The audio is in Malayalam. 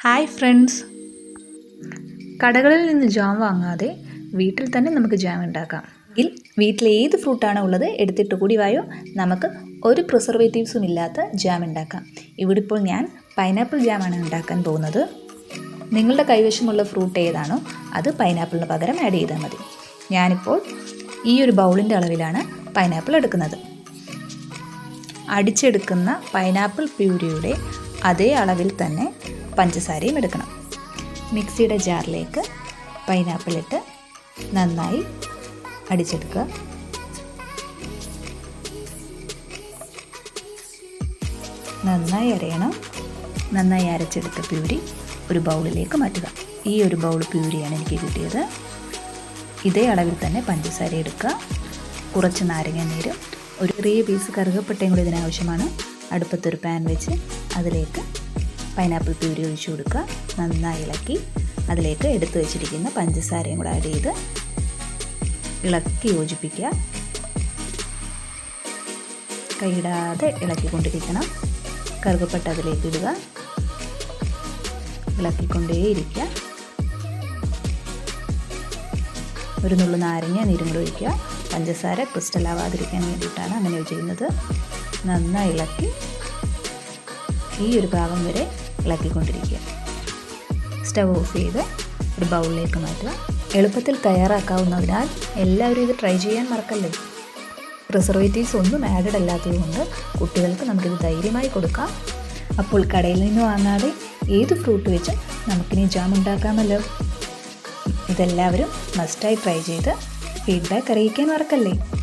Hi friends. കടകളിൽ നിന്ന് ജാം വാങ്ങാതെ വീട്ടിൽ തന്നെ നമുക്ക് ജാം ഉണ്ടാക്കാം. എങ്കിൽ വീട്ടിൽ ഏത് ഫ്രൂട്ടാണോ ഉള്ളത് എടുത്തിട്ട് കൂടി വായോ നമുക്ക് ഒരു പ്രിസർവേറ്റീവ്സും ഇല്ലാത്ത ജാം ഉണ്ടാക്കാം. ഇവിടെ ഇപ്പോൾ ഞാൻ പൈനാപ്പിൾ ജാമാണ് ഉണ്ടാക്കാൻ പോകുന്നത്. നിങ്ങളുടെ കൈവശമുള്ള ഫ്രൂട്ട് ഏതാണോ അത് പൈനാപ്പിളിന് പകരം ആഡ് ചെയ്താൽ മതി. ഞാനിപ്പോൾ ഈ ഒരു ബൗളിന്റെ അളവിലാണ് പൈനാപ്പിൾ എടുക്കുന്നത്. അടിച്ചെടുക്കുന്ന പൈനാപ്പിൾ പ്യൂരിയുടെ അതേ അളവിൽ തന്നെ പഞ്ചസാരയും എടുക്കണം. മിക്സിയുടെ ജാറിലേക്ക് പൈനാപ്പിൾ ഇട്ട് നന്നായി അടിച്ചെടുക്കുക. നന്നായി അരയണം. നന്നായി അരച്ചെടുത്ത പ്യൂരി ഒരു ബൗളിലേക്ക് മാറ്റുക. ഈ ഒരു ബൗൾ പ്യൂരിയാണ് എനിക്ക് കിട്ടിയത്. ഇതേ അളവിൽ തന്നെ പഞ്ചസാര എടുക്കുക. കുറച്ച് നാരങ്ങ നീര് ഒരു ചെറിയ പീസ് കറുകപ്പട്ടയും കൂടി ഇതിനാവശ്യമാണ്. അടുപ്പത്തൊരു പാൻ വെച്ച് അതിലേക്ക് പൈനാപ്പിൾ പ്യൂരി ഒഴിച്ചു കൊടുക്കുക. നന്നായി ഇളക്കി അതിലേക്ക് എടുത്തു വെച്ചിരിക്കുന്ന പഞ്ചസാരയും കൂടെ ആഡ് ചെയ്ത് ഇളക്കി യോജിപ്പിക്കുക. കൈയിടാതെ ഇളക്കിക്കൊണ്ടിരിക്കണം. കറുകപ്പട്ട അതിലേക്ക് ഇടുക. ഇളക്കിക്കൊണ്ടേയിരിക്കുക. ഒരു നുള്ളു നാരങ്ങ നീരും കൂടെ ഒഴിക്കുക. പഞ്ചസാര ക്രിസ്റ്റൽ ആവാതിരിക്കാൻ വേണ്ടിയിട്ടാണ് അങ്ങനെ ചെയ്യുന്നത്. നന്നായി ഇളക്കി ഈ ഒരു ഭാഗം വരെ ഇളക്കിക്കൊണ്ടിരിക്കുക. സ്റ്റവ് ഓഫ് ചെയ്ത് ഒരു ബൗളിലേക്ക് മാറ്റുക. എളുപ്പത്തിൽ തയ്യാറാക്കാവുന്നതിനാൽ എല്ലാവരും ഇത് ട്രൈ ചെയ്യാൻ മറക്കല്ലേ? പ്രിസർവേറ്റീവ്സ് ഒന്നും ആഡഡ് അല്ലാത്തതുകൊണ്ട് കുട്ടികൾക്ക് നമുക്കിത് ധൈര്യമായി കൊടുക്കാം. അപ്പോൾ കടയിൽ നിന്ന് വാങ്ങാതെ ഏത് ഫ്രൂട്ട് വെച്ച് നമുക്കിനി ജാം ഉണ്ടാക്കാമല്ലോ? ഇതെല്ലാവരും മസ്റ്റായി ട്രൈ ചെയ്ത് ഫീഡ്ബാക്ക് അറിയിക്കാൻ മറക്കല്ലേ?